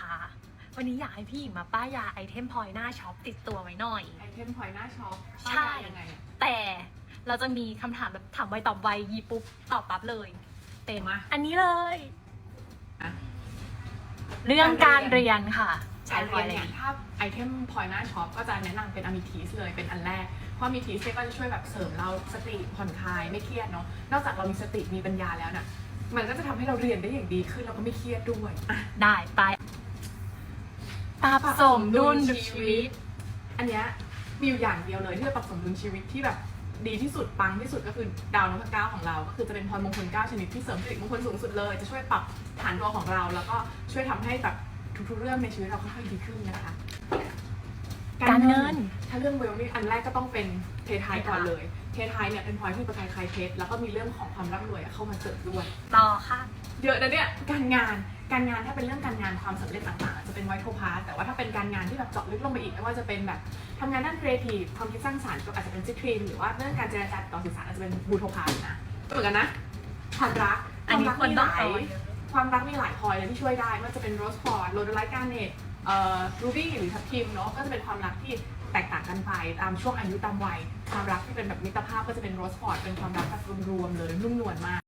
คะ วันนี้อยากให้พี่หญิงมาป้ายยาไอเทมพอยหน้าช็อปติดตัวไว้หน่อย ไอเทมพอยหน้าช็อปใช่ยังไงอะแต่เราจะมีคำถามแบบถามไวตอบไวยีปุ๊บตอบปั๊บเลย เป็นมาอันนี้เลย อะเรื่องการเรียนค่ะใช้การพอยเรียนอะไรเนี่ยดีถ้าไอเทมพอยหน้าช็อปก็จะแนะนำเป็นอะมิทีสเลยเป็นอันแรก เพราะอะมิทีสเนี่ยก็จะช่วยแบบเสริมเราสติผ่อนคลายไม่เครียดเนาะนอกจากเรามีสติมีปัญญาแล้วเนี่ยมันก็จะทำให้เราเรียนได้อย่างดีขึ้นแล้วก็ไม่เครียดด้วยอะได้ไป ปรับสมดุลชีวิต อันเนี้ยมีอยู่อย่างเดียวเลยที่จะปรับสมดุลชีวิตที่แบบดีที่สุดปังที่สุดก็คือดาวนพเก้าของเรา ก็คือจะเป็นพรมงคลเก้าชนิดที่เสริมสิริมงคลสูงสุดเลย จะช่วยปรับฐานดวงของเรา แล้วก็ช่วยทำให้แบบทุกๆเรื่องในชีวิตเราค่อยๆดีขึ้นนะคะ การเงินถ้าเรื่องเวลนี่อันแรกก็ต้องเป็นเทไทายก่อนเลย เทไทายเนี่ยเป็นพอยที่ประกายใครเพชรแล้วก็มีเรื่องของความร่ำรวยเข้ามาเสริมด้วย ต่อค่ะ เยอะนะเนี่ยการงาน การงานถ้าเป็นเรื่องการงานความสำเร็จต่างๆ จะเป็นไวโทพาร์แต่ว่าถ้าเป็นการงานที่แบบเจาะลึกลงไปอีกไม่ว่าจะเป็นแบบทำงานด้านครีเอทีฟความคิดสร้างสรรค์ก็อาจจะเป็นซิทรีนหรือว่าเรื่องการเจรจาติดต่อสื่อสารอาจจะเป็นบูโทพาร์นะเหมือนกันนะความรักอันนี้วามควรรักต้องมีหลายความรักมีหลายพอยเลยที่ช่วยได้ไม่ว่าจะเป็นโรสพอร์ตโรดไลท์การเนตเอ่อรูบี้หรือทับทิมเนาะก็จะเป็นความรักที่แตกต่างกันไปตามช่วงอายุตามวัยความรักที่เป็นแบบมิตรภาพก็จะเป็นโรสพอร์ตเป็นความรักแบบรวมๆเลยนุ่มนวลมาก